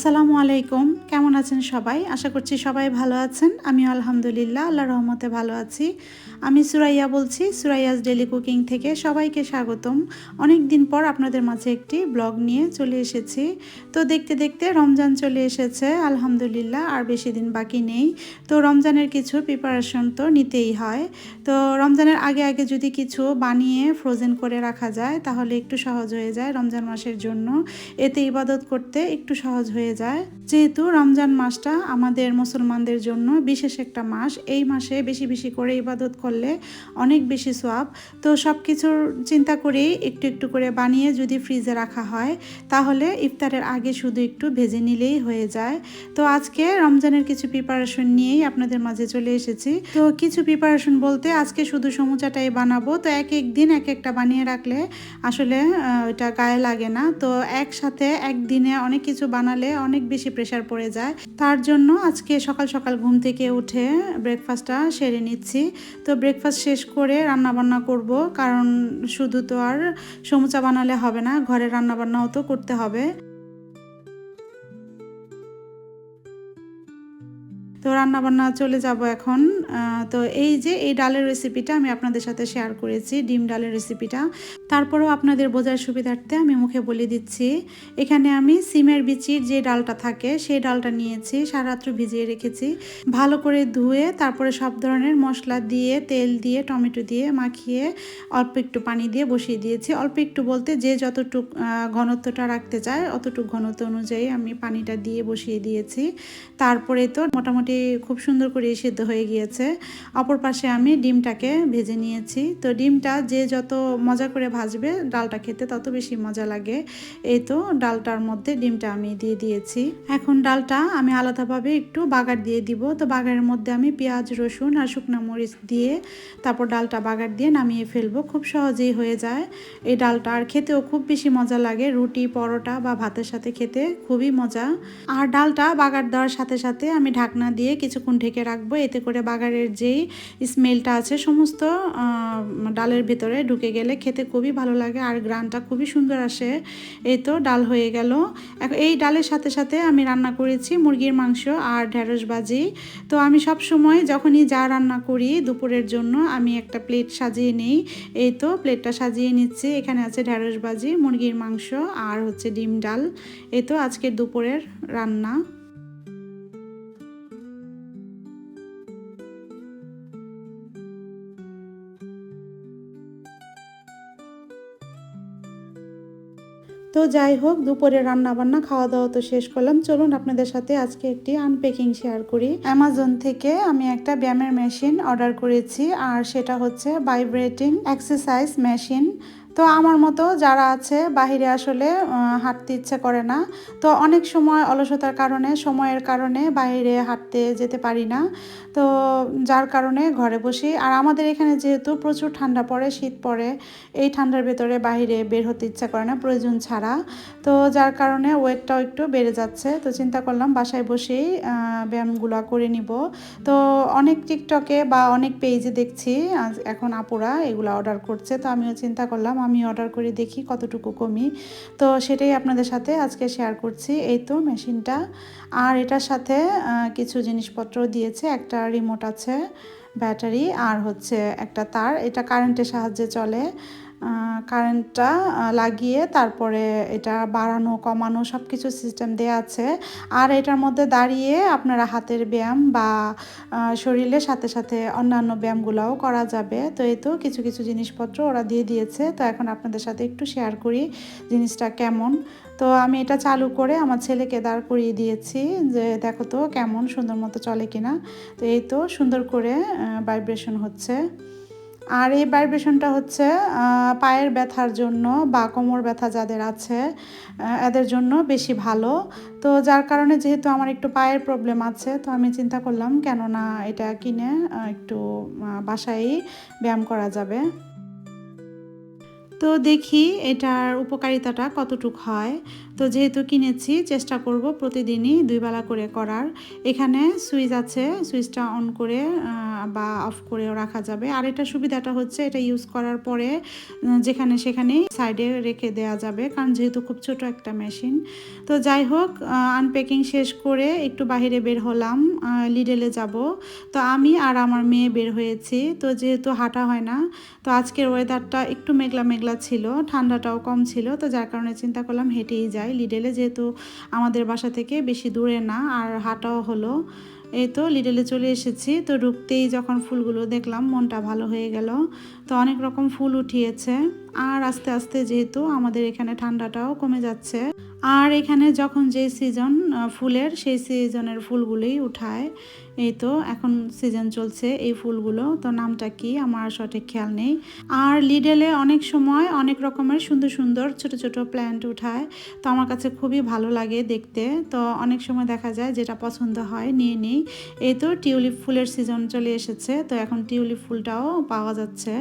আসসালামু আলাইকুম। কেমন আছেন সবাই? আশা করছি সবাই ভালো আছেন। আমি আলহামদুলিল্লাহ আল্লাহ রহমতে ভালো আছি। আমি সুরাইয়া বলছি, সুরাইয়াস ডেলি কুকিং থেকে সবাইকে স্বাগতম। অনেক দিন পর আপনাদের মাঝে একটি ব্লগ নিয়ে চলে এসেছি। তো দেখতে দেখতে রমজান চলে এসেছে, আলহামদুলিল্লাহ, আর বেশি দিন বাকি নেই। তো রমজানের কিছু প্রিপারেশন তো নিতেই হয়। তো রমজানের আগে আগে যদি কিছু বানিয়ে ফ্রোজেন করে রাখা যায়, তাহলে একটু সহজ হয়ে যায় রমজান মাসের জন্য। এতে ইবাদত করতে একটু সহজ হয়ে যায়। যেহেতু রমজান মাসটা আমাদের মুসলমানদের জন্য বিশেষ একটা মাস, এই মাসে বেশি বেশি করে ইবাদত করলে অনেক বেশি সোয়াব। তো সব কিছুর চিন্তা করেই একটু একটু করে বানিয়ে যদি ফ্রিজে রাখা হয়, তাহলে ইফতারের আগে শুধু একটু ভেজে নিলেই হয়ে যায়। তো আজকে রমজানের কিছু প্রিপারেশন নিয়েই আপনাদের মাঝে চলে এসেছি। তো কিছু প্রিপারেশন বলতে আজকে শুধু সমুচাটাই বানাবো। তো এক এক দিন এক একটা বানিয়ে রাখলে আসলে ওটা গায়ে লাগে না। তো একসাথে একদিনে অনেক কিছু বানালে অনেক বেশি প্রেশার পড়ে যায়। তার জন্য আজকে সকাল সকাল ঘুম থেকে উঠে ব্রেকফাস্টটা সেরে নিচ্ছি। তো ব্রেকফাস্ট শেষ করে রান্নাবান্না করব, কারণ শুধু তো আর সমুচা বানালে হবে না, ঘরে রান্নাবান্নাও তো করতে হবে। তো রান্নাবান্না চলে যাব এখন। তো এই যে এই ডালের রেসিপিটা আমি আপনাদের সাথে শেয়ার করেছি, ডিম ডালের রেসিপিটা তারপরেও আপনাদের বোঝার সুবিধার্থে আমি মুখে বলে দিচ্ছি, এখানে আমি সিমের বিচির যে ডালটা থাকে, সেই ডালটা নিয়েছি সারা রাত্র ভিজিয়ে রেখেছি। ভালো করে ধুয়ে, তারপরে সব ধরনের মশলা দিয়ে, তেল দিয়ে, টমেটো দিয়ে মাখিয়ে অল্প একটু পানি দিয়ে বসিয়ে দিয়েছি। অল্প একটু বলতে যে যতটুক ঘনত্বটা রাখতে চায়, অতটুক ঘনত্ব অনুযায়ী আমি পানিটা দিয়ে বসিয়ে দিয়েছি। তারপরে তো মোটামুটি খুব সুন্দর করে সিদ্ধ হয়ে গিয়েছে। অপর পাশে আমি ডিমটাকে ভেজে নিয়েছি। তো ডিমটা যে যত মজা করে ভাজবে ডালটা খেতে তত বেশি মজা লাগে। এই তো ডালটার মধ্যে ডিমটা আমি দিয়ে দিয়েছি। এখন ডালটা আমি আলাদাভাবে একটু বাগার দিয়ে দিব। তো বাগারের মধ্যে আমি পেঁয়াজ, রসুন আর শুকনো মরিচ দিয়ে তারপর ডালটা বাগার দিয়ে নামিয়ে ফেলব। খুব সহজেই হয়ে যায়। এই ডালটা আর খেতেও খুব বেশি মজা লাগে। রুটি, পরোটা বা ভাতের সাথে খেতে খুবই মজা। আর ডালটা বাগার দেওয়ার সাথে সাথে আমি ঢাকনা দিয়ে কিছুক্ষণ ঢেকে রাখব। এতে করে বাগারের যেই স্মেলটা আছে, সমস্ত ডালের ভিতরে ঢুকে গেলে খেতে খুবই ভালো লাগে আর গ্রানটা খুবই সুন্দর আসে। এই তো ডাল হয়ে গেল। এই ডালের সাথে সাথে আমি রান্না করেছি মুরগির মাংস আর ঢেঁড়স ভাজি। তো আমি সব সময় যখনই যা রান্না করি দুপুরের জন্য আমি একটা প্লেট সাজিয়ে নিই। এই তো প্লেটটা সাজিয়ে নিচ্ছি। এখানে আছে ঢেঁড়স ভাজি, মুরগির মাংস আর হচ্ছে ডিম ডাল। এই তো আজকের দুপুরের রান্না। তো যাই হোক, দুপুরে রান্না বান্না খাওয়া দাওয়া তো শেষ করলাম। চলুন আপনাদের সাথে আজকে একটি আনপ্যাকিং শেয়ার করি। অ্যামাজন থেকে আমি একটা ব্যায়ামের মেশিন অর্ডার করেছি, আর সেটা হচ্ছে ভাইব্রেটিং এক্সারসাইজ মেশিন তো আমার মতো যারা আছে বাহিরে আসলে হাঁটতে ইচ্ছে করে না। তো অনেক সময় অলসতার কারণে, সময়ের কারণে বাইরে হাঁটতে যেতে পারি না। তো যার কারণে ঘরে বসি। আর আমাদের এখানে যেহেতু প্রচুর ঠান্ডা পড়ে, শীত পড়ে, এই ঠান্ডার ভেতরে বাইরে বের হতে ইচ্ছা করে না, প্রয়োজন ছাড়া। তো যার কারণে ওয়েটটাও একটু বেড়ে যাচ্ছে। তো চিন্তা করলাম বাসায় বসেই ব্যায়ামগুলো করে নিব। তো অনেক টিকটকে বা অনেক পেজে দেখছি এখন আপুরা এগুলো অর্ডার করছে। তো আমিও চিন্তা করলাম আমি অর্ডার করে দেখি কতটুকু কমি। তো সেটাই আপনাদের সাথে আজকে শেয়ার করছি। এই তো মেশিনটা। আর এটার সাথে কিছু জিনিসপত্র দিয়েছে। একটা রিমোট আছে ব্যাটারি আর হচ্ছে একটা তার। এটা কারেন্টের সাহায্যে চলে। কারেন্টটা লাগিয়ে তারপরে এটা বাড়ানো, কমানো সব কিছু সিস্টেম দেওয়া আছে। আর এটার মধ্যে দাঁড়িয়ে আপনারা হাতের ব্যায়াম বা শরীরের সাথে সাথে অন্যান্য ব্যায়ামগুলোও করা যাবে। তো এই তো কিছু কিছু জিনিসপত্র ওরা দিয়ে দিয়েছে। তো এখন আপনাদের সাথে একটু শেয়ার করি জিনিসটা কেমন। তো আমি এটা চালু করে আমার ছেলেকে দাঁড় করিয়ে দিয়েছি যে, দেখো তো কেমন সুন্দর মতো চলে কিনা? তো এই তো সুন্দর করে ভাইব্রেশন হচ্ছে। আর এই ভাইব্রেশনটা হচ্ছে পায়ের ব্যথার জন্য বা কোমর ব্যথা যাদের আছে এদের জন্য বেশি ভালো। তো যার কারণে যেহেতু আমার একটু পায়ের প্রবলেম আছে তো আমি চিন্তা করলাম কেননা এটা কিনে একটু আহ, বাসায়ই ব্যায়াম করা যাবে। তো দেখি এটার উপকারিতাটা কতটুক হয়। তো যেহেতু কিনেছি, চেষ্টা করব প্রতিদিনই দুই বেলা করে করার। এখানে সুইচ আছে, সুইচটা অন করে বা অফ করেও রাখা যাবে। আর এটা সুবিধাটা হচ্ছে এটা ইউজ করার পরে যেখানে সেখানেই সাইডে রেখে দেওয়া যাবে, কারণ যেহেতু খুব ছোট একটা মেশিন। তো যাই হোক আনপ্যাকিং শেষ করে একটু বাইরে বের হলাম লিডেলে যাব। তো আমি আর আমার মেয়ে বের হয়েছি, তো যেহেতু হাঁটা হয় না, তো আজকের ওয়েদারটা একটু মেঘলা মেঘলা ছিল, ঠান্ডাটাও কম ছিল, তো যার কারণে চিন্তা করলাম হেঁটেই যাই। লিডেলে যেহেতু আমাদের বাসা থেকে বেশি দূরে না, আর হাঁটাও হলো। এই তো লিডেলে চলে এসেছি। তো ঢুকতেই যখন ফুলগুলো দেখলাম, মনটা ভালো হয়ে গেল। তো অনেক রকম ফুল উঠিয়েছে। আর আস্তে আস্তে যেহেতু আমাদের এখানে ঠান্ডাটাও কমে যাচ্ছে। আর এখানে যখন যে সিজন ফুলের, সেই সিজনের ফুলগুলোই উঠায়। এই তো এখন সিজন চলছে এই ফুলগুলো। তো নামটা কি? আমার সঠিক খেয়াল নেই। আর লিডেলে অনেক সময় অনেক রকমের সুন্দর সুন্দর ছোট ছোট প্ল্যান্ট উঠায়। তো আমার কাছে খুবই ভালো লাগে দেখতে। তো অনেক সময় দেখা যায় যেটা পছন্দ হয় নিয়ে নিই। এই তো টিউলিপ ফুলের সিজন চলে এসেছে। তো এখন টিউলিপ ফুলটাও পাওয়া যাচ্ছে।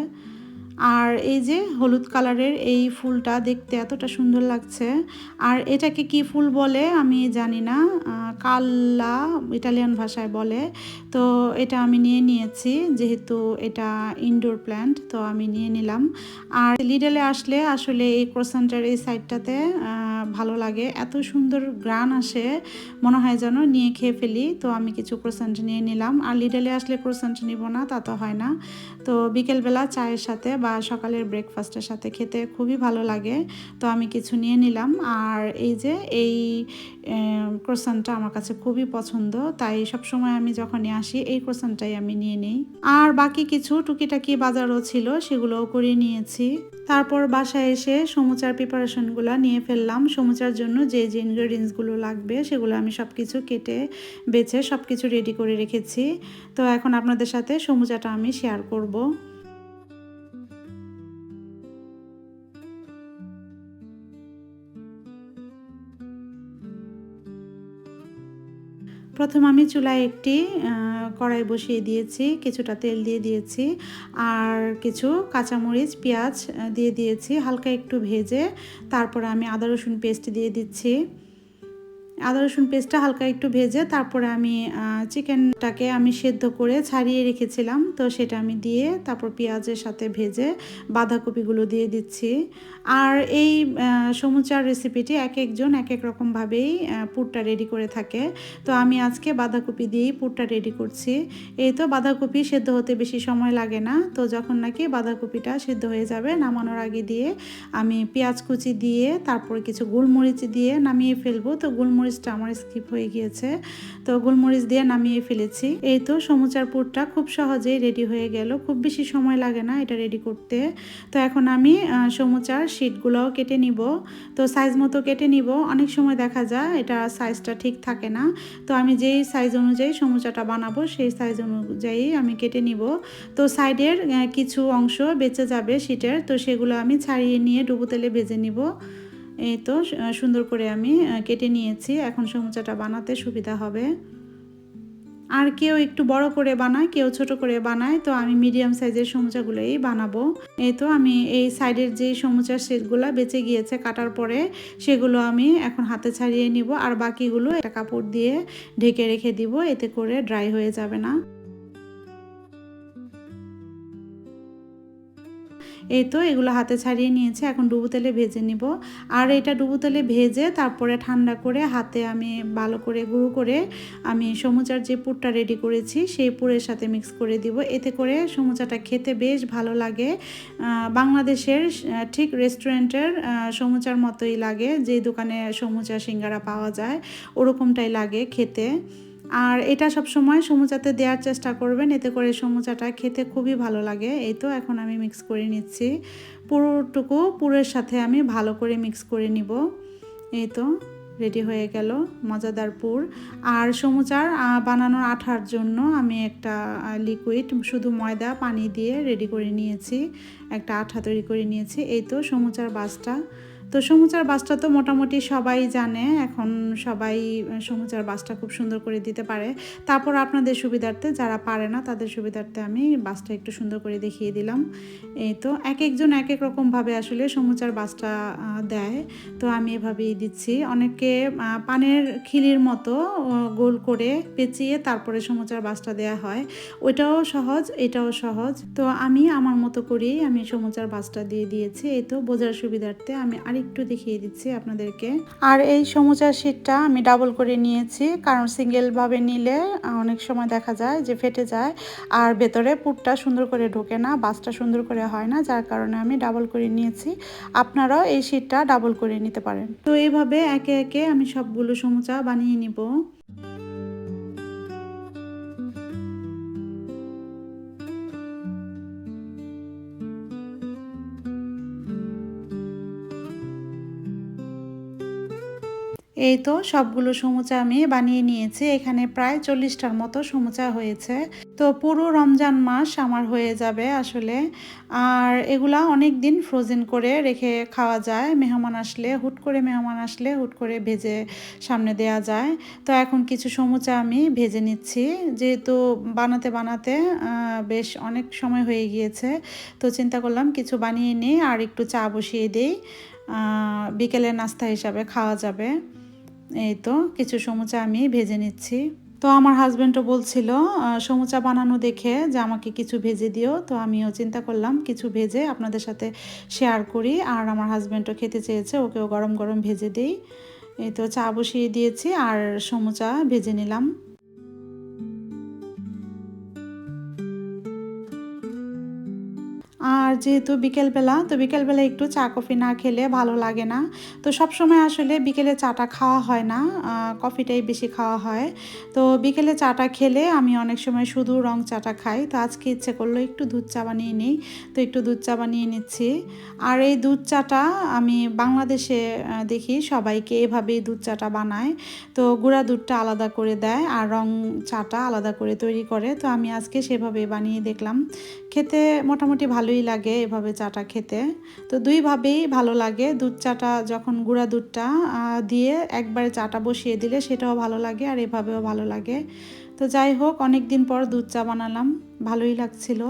আর এই যে হলুদ কালারের এই ফুলটা দেখতে এতটা সুন্দর লাগছে। আর এটাকে কি ফুল বলে আমি জানি না কাল্লা ইটালিয়ান ভাষায় বলে। তো এটা আমি নিয়ে নিয়েছি, যেহেতু এটা ইনডোর প্ল্যান্ট তো আমি নিয়ে নিলাম। আর লিডেলে আসলে আসলে এই ক্রোসেন্টার এই সাইডটাতে ভালো লাগে। এত সুন্দর গ্রান আসে, মনে হয় যেন নিয়ে খেয়ে ফেলি। তো আমি কিছু ক্রোসেন্ট নিয়ে নিলাম। আর লিডেলে আসলে ক্রোসেন্ট নিব না, তা তো হয় না। তো বিকেলবেলা চায়ের সাথে বা সকালের ব্রেকফাস্টের সাথে খেতে খুবই ভালো লাগে। তো আমি কিছু নিয়ে নিলাম। আর এই যে, এই ক্রোসানটা আমার কাছে খুবই পছন্দ। তাই সবসময় আমি যখনই আসি, এই ক্রোসানটাই আমি নিয়ে নিই। আর বাকি কিছু টুকিটাকি বাজারও ছিল, সেগুলোও করে নিয়েছি। তারপর বাসায় এসে সমুচার প্রিপারেশনগুলো নিয়ে ফেললাম। সমুচার জন্য যে যে ইনগ্রেডিয়েন্টসগুলো লাগবে, সেগুলো আমি সব কিছু কেটে, বেছে সব কিছু রেডি করে রেখেছি। তো এখন আপনাদের সাথে সমুচাটা আমি শেয়ার করব। প্রথম আমি চুলায় একটি কড়াই বসিয়ে দিয়েছি, কিছুটা তেল দিয়ে দিয়েছি আর কিছু কাঁচামরিচ, পেঁয়াজ দিয়ে দিয়েছি, হালকা একটু ভেজে তারপর আমি আদা রসুন পেস্ট দিয়ে দিচ্ছি। আদা রসুন পেস্টটা হালকা একটু ভেজে তারপরে আমি চিকেনটাকে আমি সেদ্ধ করে ছাড়িয়ে রেখেছিলাম। তো সেটা আমি দিয়ে তারপর পেঁয়াজের সাথে ভেজে বাঁধাকপিগুলো দিয়ে দিচ্ছি। আর এই সমুচার রেসিপিটি এক একজন এক এক রকমভাবেই পুরটা রেডি করে থাকে। তো আমি আজকে বাঁধাকপি দিয়েই পুরটা রেডি করছি। এই তো বাঁধাকপি সেদ্ধ হতে বেশি সময় লাগে না। তো যখন নাকি বাঁধাকপিটা সেদ্ধ হয়ে যাবে, নামানোর আগে দিয়ে আমি পেঁয়াজ কুচি দিয়ে, তারপর কিছু গোলমরিচ দিয়ে নামিয়ে ফেলব। তো গোলমরিচটা আমার স্কিপ হয়ে গিয়েছে। তো গোলমরিচ দিয়ে নামিয়ে ফেলেছি। এই তো সমুচার পুরটা খুব সহজেই রেডি হয়ে গেল। খুব বেশি সময় লাগে না এটা রেডি করতে। তো এখন আমি সমুচার শিটগুলোও কেটে নিব। তো সাইজ মতো কেটে নিব। অনেক সময় দেখা যায় এটা সাইজটা ঠিক থাকে না। তো আমি যেই সাইজ অনুযায়ী সমুচাটা বানাবো, সেই সাইজ অনুযায়ী আমি কেটে নিব। তো সাইডের কিছু অংশ বেঁচে যাবে শিটের তো সেগুলো আমি ছাড়িয়ে নিয়ে ডুবো তেলে ভেজে নিব। এই তো সুন্দর করে আমি কেটে নিয়েছি। এখন সমুচাটা বানাতে সুবিধা হবে। আর কেউ একটু বড় করে বানায়, কেউ ছোট করে বানায়, তো আমি মিডিয়াম সাইজের সমুচাগুলোই বানাবো। এই তো, আমি এই সাইডের যে সমুচার সেটগুলো বেঁচে গিয়েছে কাটার পরে, সেগুলো আমি এখন হাতে ছাড়িয়ে নিব। আর বাকিগুলো একটা কাপড় দিয়ে ঢেকে রেখে দিব, এতে করে ড্রাই হয়ে যাবে না। এই তো এগুলো হাতে ছাড়িয়ে নিয়েছে, এখন ডুবো তেলে ভেজে নিব। আর এটা ডুবো তেলে ভেজে তারপরে ঠান্ডা করে হাতে আমি ভালো করে গুঁড়ো করে আমি সমুচার যে পুরটা রেডি করেছি সেই পুরের সাথে মিক্স করে দিব। এতে করে সমুচাটা খেতে বেশ ভালো লাগে। বাংলাদেশের ঠিক রেস্টুরেন্টের সমুচার মতোই লাগে। যে দোকানে সমুচা সিঙ্গারা পাওয়া যায়, ওরকমটাই লাগে খেতে। আর এটা সব সময় সমুচাতে দেওয়ার চেষ্টা করবেন, এতে করে সমুচাটা খেতে খুবই ভালো লাগে। এই তো এখন আমি মিক্স করে নিচ্ছি। পুরোটুকু পুরের সাথে আমি ভালো করে মিক্স করে নিব। এই তো রেডি হয়ে গেল মজাদার পুর। আর সমুচার বানানোর আঠার জন্য আমি একটা লিকুইড শুধু ময়দা, পানি দিয়ে রেডি করে নিয়েছি। একটা আঠা তৈরি করে নিয়েছি। এই তো সমুচার বাসটা তো সমুচার বাসটা তো মোটামুটি সবাই জানে, এখন সবাই সমুচার বাসটা খুব সুন্দর করে দিতে পারে। তারপর আপনাদের সুবিধার্থে, যারা পারে না, তাদের সুবিধার্থে আমি বাসটা একটু সুন্দর করে দেখিয়ে দিলাম। এই তো এক একজন এক এক রকমভাবে আসলে সমুচার বাসটা দেয়। তো আমি এভাবেই দিচ্ছি। অনেকে পানের খিলির মতো গোল করে পেঁচিয়ে তারপরে সমুচার বাসটা দেয়া হয়। ওইটাও সহজ, এটাও সহজ। তো আমি আমার মতো করেই আমি সমুচার বাসটা দিয়ে দিয়েছি। এই তো, বোঝার সুবিধার্থে আমি আরেকটু দেখিয়ে দিচ্ছি আপনাদেরকে। আর এই সমুচার শীটটা আমি ডাবল করে নিয়েছি, কারণ সিঙ্গেলভাবে নিলে অনেক সময় দেখা যায় যে ফেটে যায়, আর ভেতরে পুরটা সুন্দর করে ঢোকে না, বাসটা সুন্দর করে হয় না, যার কারণে আমি ডাবল করে নিয়েছি। আপনারাও এই শীটটা ডাবল করে নিতে পারেন। তো এইভাবে একে একে আমি সবগুলো সমুচা বানিয়ে নিব। এই তো সবগুলো সমুচা আমি বানিয়ে নিয়েছি। এখানে প্রায় চল্লিশটার মতো সমুচা হয়েছে। তো পুরো রমজান মাস আমার হয়ে যাবে আসলে। আর এগুলা অনেক দিন ফ্রোজেন করে রেখে খাওয়া যায়। মেহমান আসলে, হুট করে মেহমান আসলে হুট করে ভেজে সামনে দেয়া যায়। তো এখন কিছু সমুচা আমি ভেজে নিচ্ছি। যেহেতু বানাতে বানাতে বেশ অনেক সময় হয়ে গিয়েছে। তো চিন্তা করলাম কিছু বানিয়ে নিই আর একটু চা বসিয়ে দিই। বিকেলের নাস্তা হিসাবে খাওয়া যাবে। এই তো কিছু সমুচা আমি ভেজে নিচ্ছি। তো আমার হাজব্যান্ডও বলছিল সমুচা বানানো দেখে যে আমাকে কিছু ভেজে দিও। তো আমিও চিন্তা করলাম কিছু ভেজে আপনাদের সাথে শেয়ার করি। আর আমার হাজব্যান্ডও খেতে চেয়েছে, ওকেও গরম গরম ভেজে দিই। এই তো চা বসিয়ে দিয়েছি আর সমুচা ভেজে নিলাম। আর যেহেতু বিকেলবেলা, তো বিকেলবেলা একটু চা, কফি না খেলে ভালো লাগে না। তো সব সময় আসলে বিকেলে চাটা খাওয়া হয় না কফিটাই বেশি খাওয়া হয়। তো বিকেলে চাটা খেলে আমি অনেক সময় শুধু রং চাটা খাই। তো আজকে ইচ্ছে করল একটু দুধ চা বানিয়ে নিই। তো একটু দুধ চা বানিয়ে নিচ্ছি। আর এই দুধ চাটা আমি বাংলাদেশে দেখি সবাইকে এভাবেই দুধ চাটা বানায়। তো গুঁড়া দুধটা আলাদা করে দেয় আর রং চাটা আলাদা করে তৈরি করে। তো আমি আজকে সেভাবে বানিয়ে দেখলাম। খেতে মোটামুটি ভালোই লাগে এভাবে চাটা খেতে। তো দুইভাবেই ভালো লাগে, দুধ চাটা যখন গুঁড়া দুধটা দিয়ে একবারে চাটা বসিয়ে দিলে সেটাও ভালো লাগে আর এভাবেও ভালো লাগে। তো যাই হোক অনেক দিন পর দুধ চা বানালাম, ভালোই লাগছিল।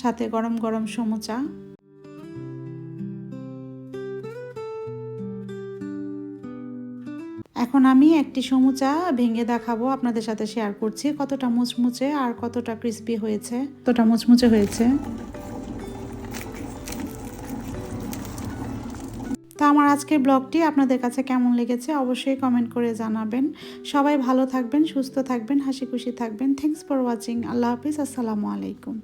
সাথে গরম গরম সমুচা এখন আমি একটি সমুচা ভেঙে দেখাবো, আপনাদের সাথে শেয়ার করছি কতটা মুচমুচে আর কতটা ক্রিস্পি হয়েছে। কতটা মুচমুচে হয়েছে। তো আমার আজকের ব্লগটি আপনাদের কাছে কেমন লেগেছে অবশ্যই কমেন্ট করে জানাবেন। সবাই ভালো থাকবেন, সুস্থ থাকবেন, হাসি খুশি থাকবেন। থ্যাংকস ফর ওয়াচিং আল্লাহ হাফিজ। আসসালামু আলাইকুম।